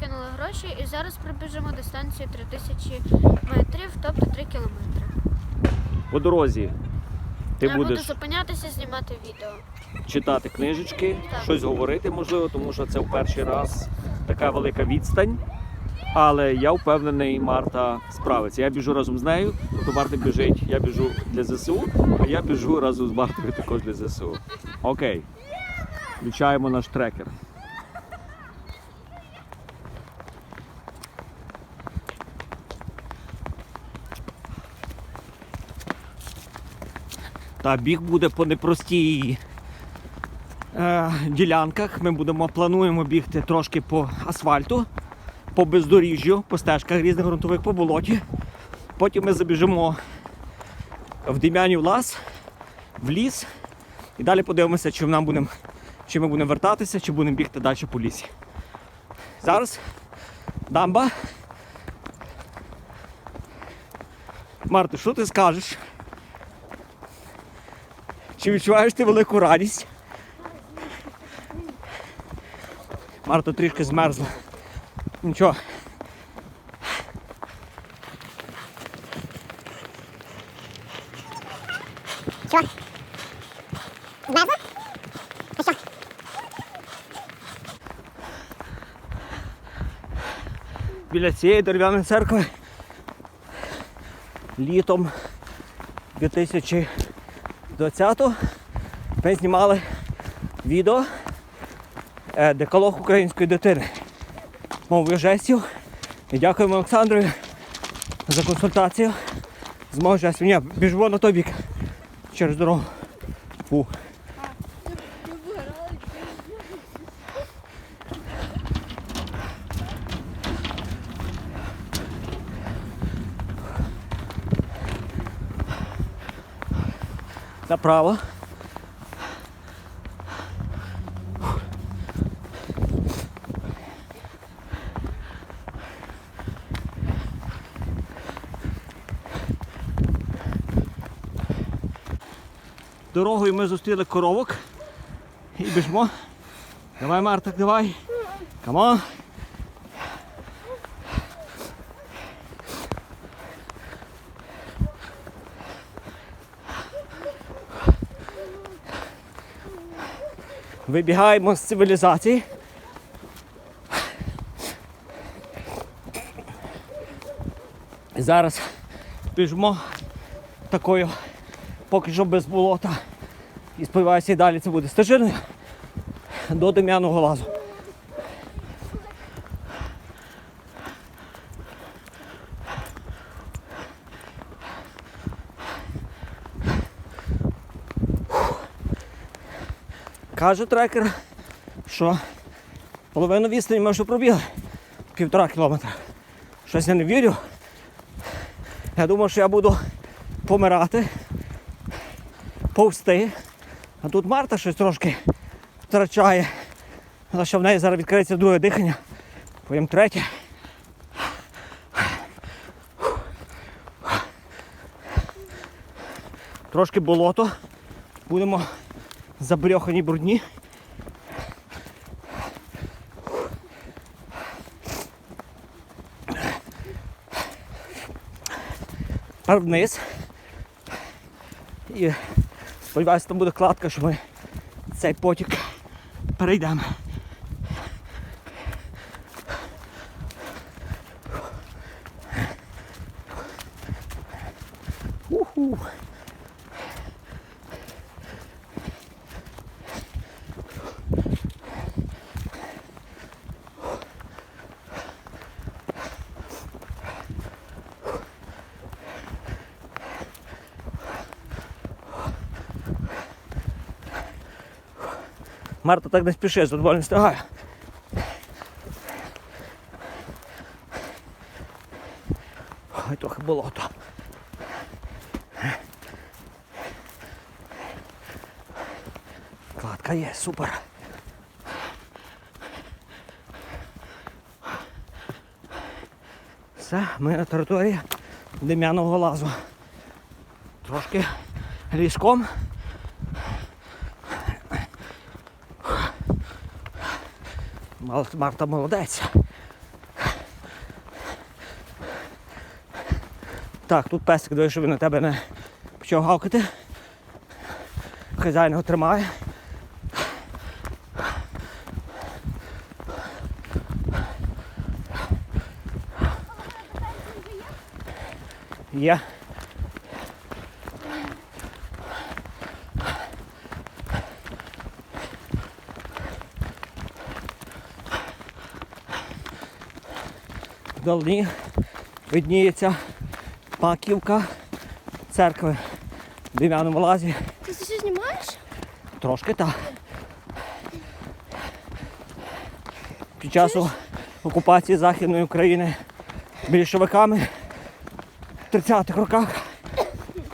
закинули гроші і зараз прибіжимо до станції 3000 метрів, тобто 3 кілометри. По дорозі ти Я буду зупинятися, знімати відео. читати книжечки, Так. щось говорити, можливо, тому що це в перший раз така велика відстань. Але я впевнений, Марта справиться. Я біжу разом з нею, тобто Марта біжить, я біжу для ЗСУ, а я біжу разом з Мартою також для ЗСУ. Окей. Включаємо наш трекер. Та біг буде по непростій е, ділянках. Ми будемо плануємо бігти трошки по асфальту, по бездоріжжю, по стежках різних ґрунтових по болоті. Потім ми забіжимо в Дем'янів лас, в ліс. І далі подивимося, чи нам будемо, чи ми будемо вертатися, чи будемо бігти далі по лісі. Зараз дамба. Марта, що ти скажеш? Чи відчуваєш ти велику радість? Марта трішки змерзла. Нічого. Що? Змерзла? А що? Біля цієї дерев'яної церкви літом 2020-го ми знімали відео деколог декалог української дитини мовою жестів. І дякуємо Олександру за консультацію з мого жестів. Ні, біжимо на той бік через дорогу. Фу. Направо. Дорогою ми зустріли коровок і біжмо. Давай, Мартак, давай. Камон. Вибігаємо з цивілізації. Зараз біжимо такою, поки що без болота. І сподіваюся, і далі це буде стежиною до Дем'яного лазу. Каже трекер, що половину відстані ми вже пробігли. Півтора кілометра. Щось я не вірю. Я думав, що я буду помирати, повсти. А тут Марта щось трошки втрачає. Але що в неї зараз відкриється друге дихання, потім третє. Трошки болото. Будемо забрьохані брудні. Тепер вниз. І сподіваюся, там буде кладка, що ми цей потік перейдемо. Марта так не спішить, тобою не встигаю. Ой, трохи болото. Кладка є, супер. Все, ми на території Дем'яного лазу. Трошки ліском. Марта молодець. Так, тут песик дивись, щоб він на тебе не почав гавкати. Хазяїн його тримає. Є. Вдалині видніється маківка церкви в Див'яному лазі. Ти це що знімаєш? Трошки так. Під час окупації Західної України більшовиками в 30-х роках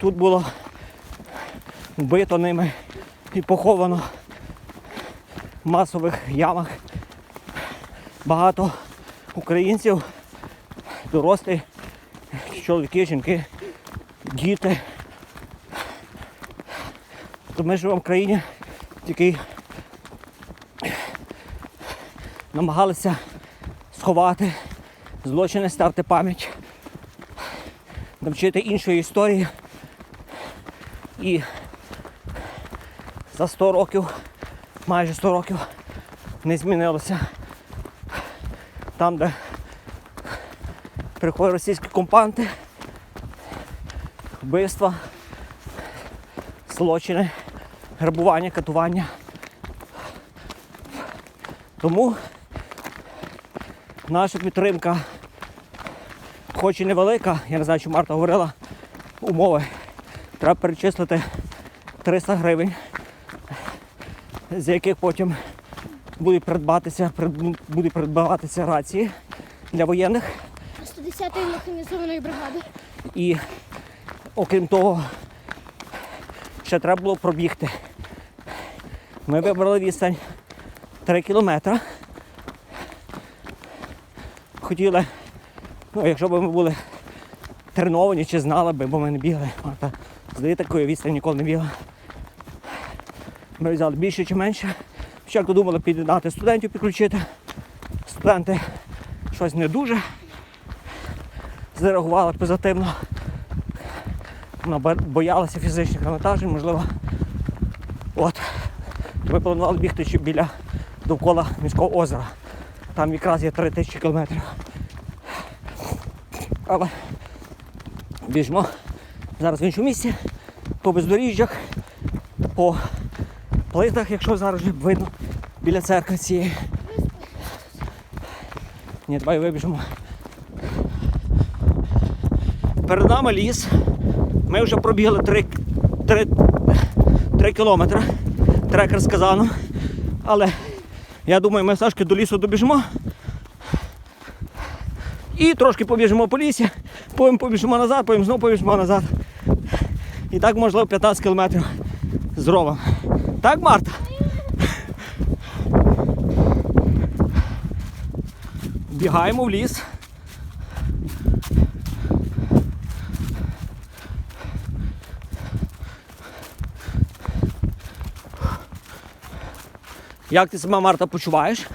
тут було вбито ними і поховано в масових ямах багато українців, дорослі, чоловіки, жінки, діти. То ми живемо в країні, в намагалися сховати злочини, стерти пам'ять, навчити іншої історії. І за 100 років, майже 100 років, не змінилося. Там, де приходять російські компанти, вбивства, злочини, грабування, катування. Тому наша підтримка, хоч і невелика, я не знаю, чи Марта говорила, умови. Треба перечислити 300 гривень, з яких потім будуть придбатися, будуть придбаватися рації для воєнних. 110-ї механізованої бригади. І окрім того, ще треба було пробігти. Ми вибрали відстань 3 кілометри. Хотіли, ну, якщо б ми були треновані чи знали би, бо ми не бігли. Марта здає такої відстані ніколи не бігла. Ми взяли більше чи менше. Спочатку думали під'єднати студентів, підключити. Студенти щось не дуже зареагували позитивно. Вона боялася фізичних навантажень, можливо. От. Ми планували бігти ще біля довкола міського озера. Там якраз є 3 тисячі кілометрів. Але біжмо зараз в іншому місці, по бездоріжжях, по плитах, якщо зараз вже видно, біля церкви цієї. Ні, давай вибіжимо. Перед нами ліс. Ми вже пробігли 3, 3, 3 кілометри. Трекер з Казану. Але я думаю, ми ж до лісу добіжимо. І трошки побіжимо по лісі, потім побіжимо назад, потім знову побіжимо назад. І так, можливо, 15 кілометрів зробимо. Так, Марта? Бігаємо в ліс. Як ти себе, Марта, почуваєш?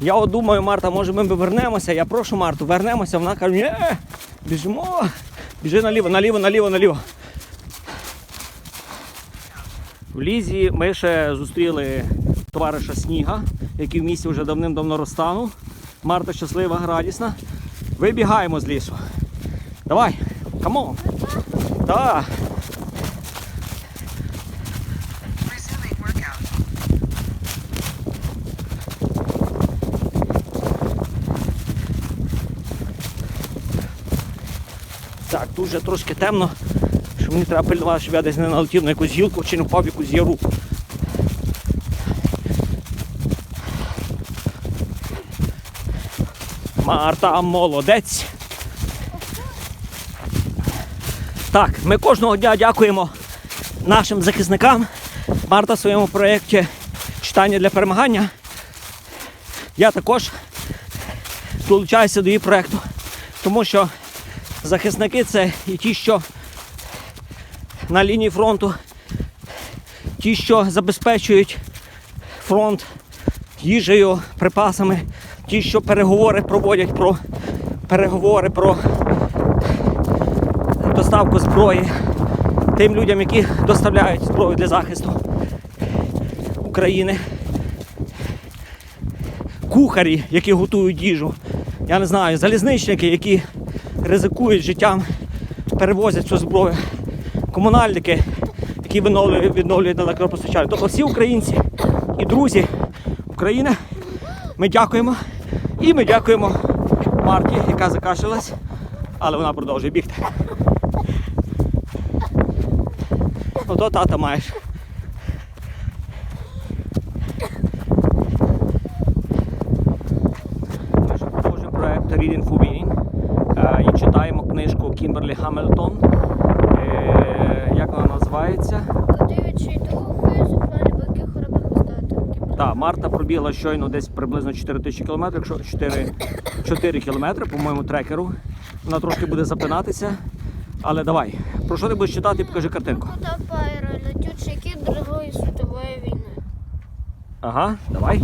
Я от думаю, Марта, може ми вернемося. Я прошу Марту, вернемося. Вона каже, ні, біжимо. Біжи наліво, наліво, наліво, наліво. В лізі ми ще зустріли товариша Сніга, який в місті вже давним-давно розтанув. Марта щаслива, радісна. Вибігаємо з лісу. Давай, камон. Resuming. Так, тут вже трошки темно, що мені треба пильнувати, щоб я десь не налетів на якусь гілку чи не впав в якусь яру. Марта молодець. Так, ми кожного дня дякуємо нашим захисникам. Марта в своєму проєкті читання для перемагання. Я також долучаюся до її проєкту, тому що захисники це і ті, що на лінії фронту, ті, що забезпечують фронт їжею, припасами, ті, що переговори проводять про переговори про доставку зброї тим людям, які доставляють зброю для захисту України. Кухарі, які готують їжу. Я не знаю, залізничники, які ризикують життям, перевозять цю зброю. Комунальники, які відновлюють, відновлюють електропостачання. Тобто всі українці і друзі України. Ми дякуємо. І ми дякуємо Марті, яка закашлялась, але вона продовжує бігти. Ото тата маєш. Ми продовжуємо проект Reading for Winning Е, і читаємо книжку Кімберлі Хаммельтон. Е, Як вона називається? Духи. Так, Марта пробігла щойно десь приблизно 4 тисячі кілометрів, якщо 4, 4 кілометри, по-моєму, трекеру. Вона трошки буде запинатися. Але давай, про що ти будеш читати, покажи картинку. Кота Пайра, летючий кіт Другої світової війни. Ага, давай.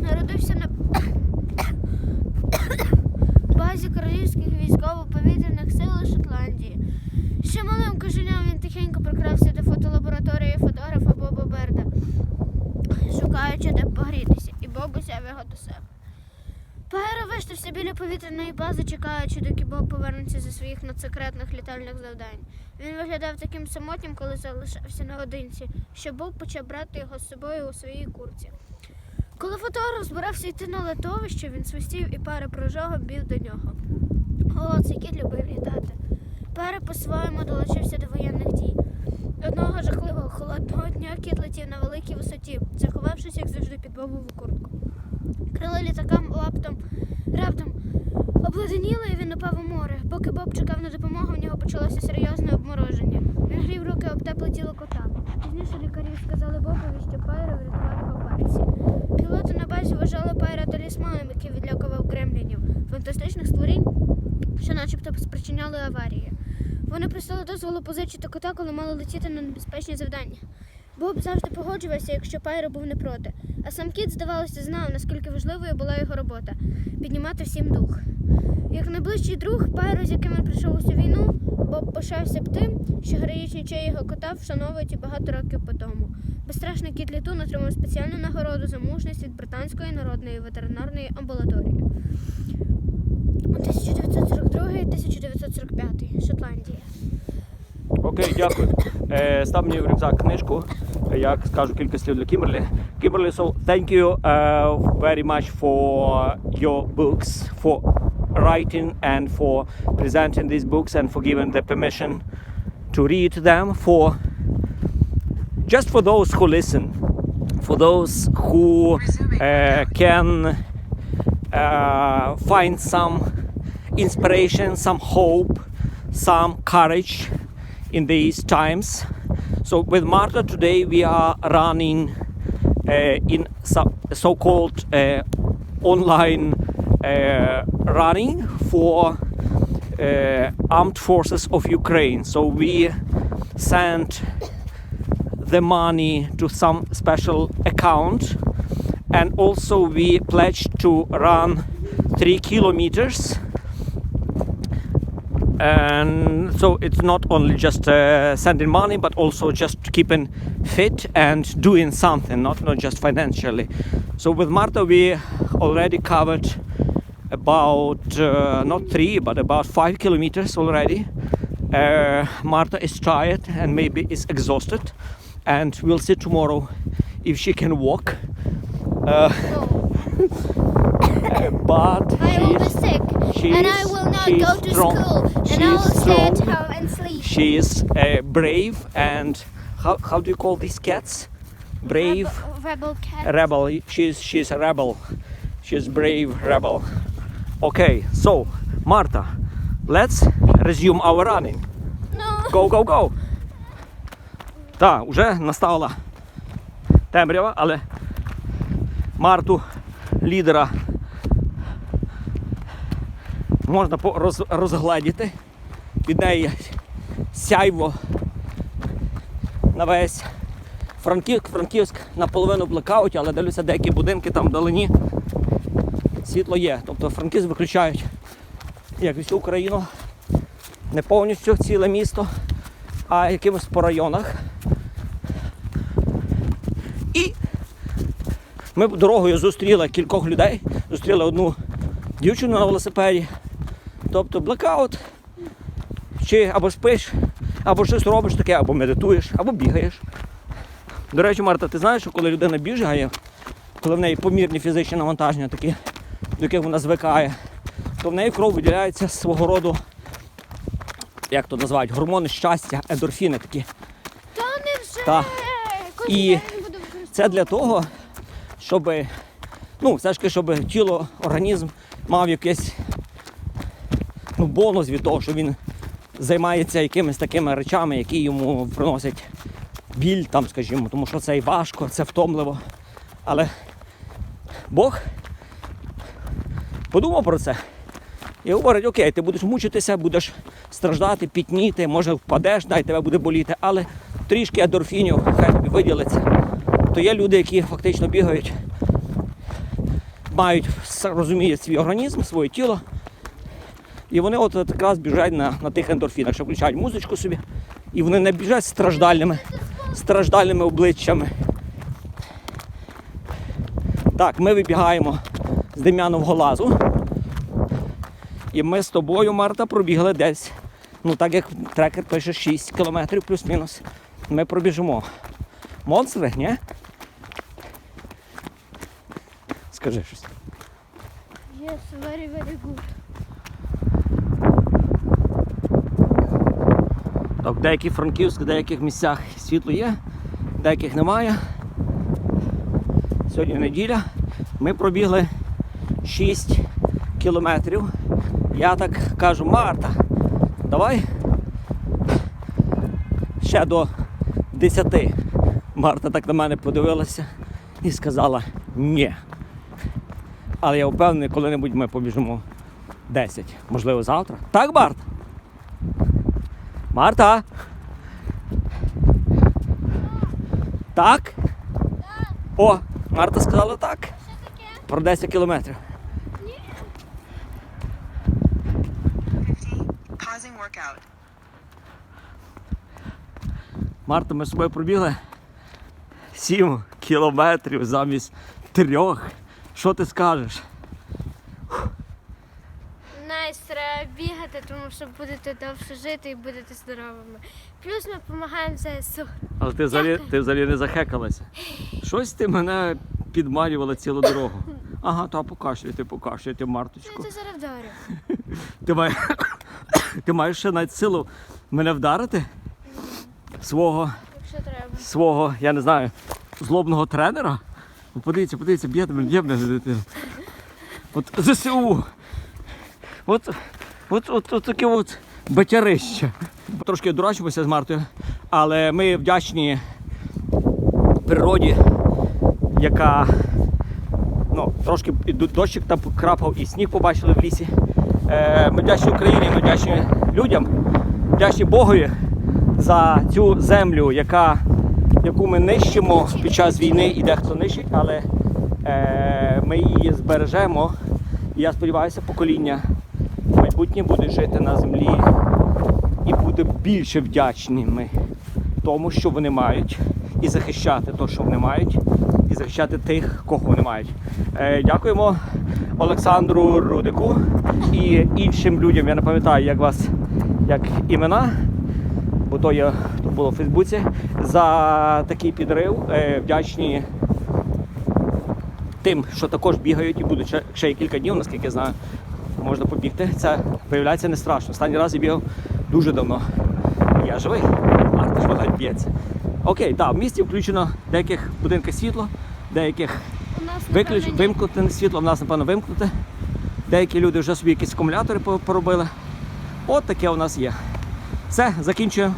Народився на базі королівських військово-повітряних сил Шотландії. Ще малим коженям він тихенько прокрався до фотолабораторії фотографа Боба Берда, шукаючи де погрітися, і Боб узяв його до себе. Пайра виштався біля повітряної бази, чекаючи, доки Боб повернеться зі своїх надсекретних літальних завдань. Він виглядав таким самотнім, коли залишався наодинці, що Боб почав брати його з собою у своїй курці. Коли фотограф збирався йти на летовище, він свистів і пари прожогом бів до нього. О, цей кіт любив літати. Пара по-своєму долучився до воєнних дій. Одного жахливого холодного дня кіт летів на великій висоті, заховавшись, як завжди, під бобову куртку. Крила літакам лаптом раптом обледеніли, і він упав у море. Поки Боб чекав на допомогу, в нього почалося серйозне обмороження. Він грів руки об тепле тіло кота. Пізніше лікарі сказали Бобові, що Пайра врятував пальці. Пілоти на базі вважали Пайра талісманом, який відлякував кремлінів, фантастичних створінь, що начебто спричиняли аварії. Вони просили дозволу позичити кота, коли мали летіти на небезпечні завдання. Боб завжди погоджувався, якщо Пайро був не проти. А сам кіт, здавалося, знав, наскільки важливою була його робота піднімати всім дух. Як найближчий друг, Пайро, з яким він прийшов у цю війну, Боб пишався б тим, що героїчні чаї його кота вшановують і багато років по тому. Безстрашний кіт літун отримав спеціальну нагороду за мужність від Британської народної ветеринарної амбулаторії. 1942-1945 Шотландія. Окей, дякую. Е, став мені в рюкзак книжку. Я скажу кілька слів для Кімберлі. Кімберлі, so thank you uh, very much for your books, for writing and for presenting these books and for giving the permission to read them for just for those who listen, for those who uh, can uh, find some inspiration, some hope, some courage in these times. So with Marta today we are running uh, in so- so-called uh, online uh, running for uh, armed forces of Ukraine. So we sent the money to some special account and also we pledged to run three kilometers and so it's not only just uh, sending money but also just keeping fit and doing something not not just financially. So with marta we already covered about uh, not three but about five kilometers already. Uh, marta is tired and maybe is exhausted. And we'll see tomorrow if she can walk. Uh, but I will be she's- sick, she and I is- will not she is go to strong. school, She and I will is stay at strong. home and sleep. She is uh, brave and how, how do you call these cats? Brave Rebel, rebel cat. rebel. She's she's a rebel. She's brave rebel. Okay, so Marta, let's resume our running. No. Go, go, go. Так, вже настала темрява, але Марту, лідера, можна по- роз, розгледіти. Від неї сяйво на весь Франківськ, Франківськ наполовину блекауті, але дивлюся, деякі будинки там вдалині. Світло є. Тобто Франківськ виключають як всю Україну. Не повністю ціле місто, а якимось по районах. І ми дорогою зустріли кількох людей, зустріли одну дівчину на велосипеді. Тобто блекаут, чи або спиш, або щось робиш таке, або медитуєш, або бігаєш. До речі, Марта, ти знаєш, що коли людина бігає, коли в неї помірні фізичні навантаження, такі, до яких вона звикає, то в неї кров виділяється свого роду, як то називають, гормони щастя, ендорфіни такі. Та не вже. Та. І. Це для того, щоб ну, все ж таки, щоб тіло, організм мав якийсь ну, бонус від того, що він займається якимись такими речами, які йому приносять біль, там, скажімо, тому що це і важко, це втомливо. Але Бог подумав про це і говорить, окей, ти будеш мучитися, будеш страждати, пітніти, може впадеш, дай тебе буде боліти, але трішки ендорфінів хай тобі виділиться. То є люди, які фактично бігають, мають, розуміють свій організм, своє тіло. І вони от якраз біжать на, на тих ендорфінах, що включають музичку собі, і вони не біжать страждальними, страждальними обличчями. Так, ми вибігаємо з Дем'янового лазу. І ми з тобою, Марта, пробігли десь. Ну так як трекер пише 6 кілометрів плюс-мінус. Ми пробіжимо. Монстри, ні? Скажи щось. Yes, very, very good. Так, деяких Франківськ, деяких місцях світло є, деяких немає. Сьогодні неділя. Ми пробігли 6 кілометрів. Я так кажу, Марта, давай ще до 10. Марта так на мене подивилася і сказала ні. Але я впевнений, коли-небудь ми побіжимо 10. Можливо, завтра. Так, Марта? Марта? Так? О, Марта сказала так. Про 10 кілометрів. 50. Марта, ми з собою пробігли 7 кілометрів замість трьох. Що ти скажеш? Найс, треба бігати, тому що будете довше жити і будете здоровими. Плюс ми допомагаємо ЗСУ. Але ти взагалі, ти взагалі не захекалася. Щось ти мене підманювала цілу дорогу. Ага, та покашлюйте, покашлюйте, Ну, Марточку. це зараз вдарю. Ти маєш, ти маєш ще навіть силу мене вдарити? Свого, Якщо треба. свого, я не знаю, злобного тренера? Ну, Подивіться, подивіться, б'є мене, б'є мене дитина. От ЗСУ. От, от, от, от таке от батярище. Трошки дурачимося з Мартою, але ми вдячні природі, яка ну, трошки дощик там крапав і сніг побачили в лісі. Е, ми вдячні Україні, ми вдячні людям, вдячні Богові за цю землю, яка, яку ми нищимо під час війни і дехто нищить, але е, ми її збережемо. І я сподіваюся, покоління майбутнє буде жити на землі і буде більше вдячними тому, що вони мають, і захищати те, що вони мають, і захищати тих, кого вони мають. Е, дякуємо Олександру Рудику і іншим людям. Я не пам'ятаю, як вас як імена, бо то є то було в Фейсбуці. За такий підрив. Е, вдячні тим, що також бігають і будуть ще кілька днів, наскільки я знаю, можна побігти. Це виявляється не страшно. Останній раз я бігав дуже давно. Я живий, а ж вода б'ється. Окей, так, в місті включено деяких будинках світло, деяких виключ... вимкнути світло, в нас, напевно, вимкнуте. Деякі люди вже собі якісь акумулятори поробили. От таке у нас є. Все, закінчуємо.